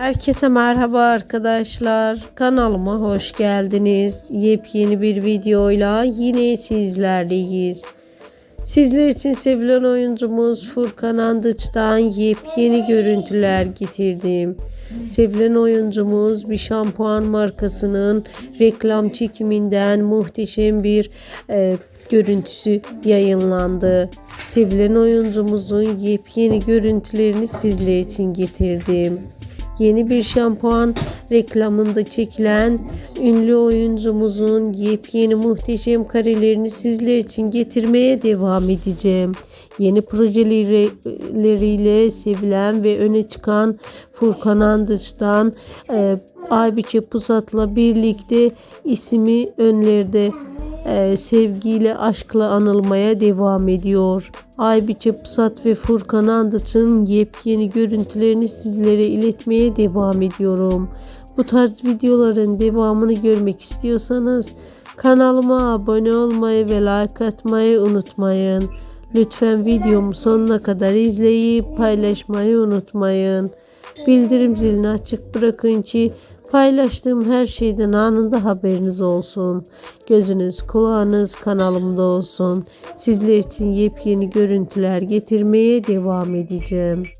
Herkese merhaba arkadaşlar. Kanalıma hoş geldiniz. Yepyeni bir videoyla yine sizlerleyiz. Sizler için sevilen oyuncumuz Furkan Andıç'tan yepyeni görüntüler getirdim. Sevilen oyuncumuz bir şampuan markasının reklam çekiminden muhteşem bir e, görüntüsü yayınlandı. Sevilen oyuncumuzun yepyeni görüntülerini sizler için getirdim. Yeni bir şampuan reklamında çekilen ünlü oyuncumuzun yepyeni muhteşem karelerini sizler için getirmeye devam edeceğim. Yeni projeleriyle sevilen ve öne çıkan Furkan Andıç'tan e, Aybiçe Pusat'la birlikte ismi önlerde e, sevgiyle, aşkla anılmaya devam ediyor. Aybiçe Pusat ve Furkan Andıç'ın yepyeni görüntülerini sizlere iletmeye devam ediyorum. Bu tarz videoların devamını görmek istiyorsanız kanalıma abone olmayı ve like atmayı unutmayın. Lütfen videomu sonuna kadar izleyip paylaşmayı unutmayın. Bildirim zilini açık bırakın ki paylaştığım her şeyden anında haberiniz olsun. Gözünüz kulağınız kanalımda olsun. Sizler için yepyeni görüntüler getirmeye devam edeceğim.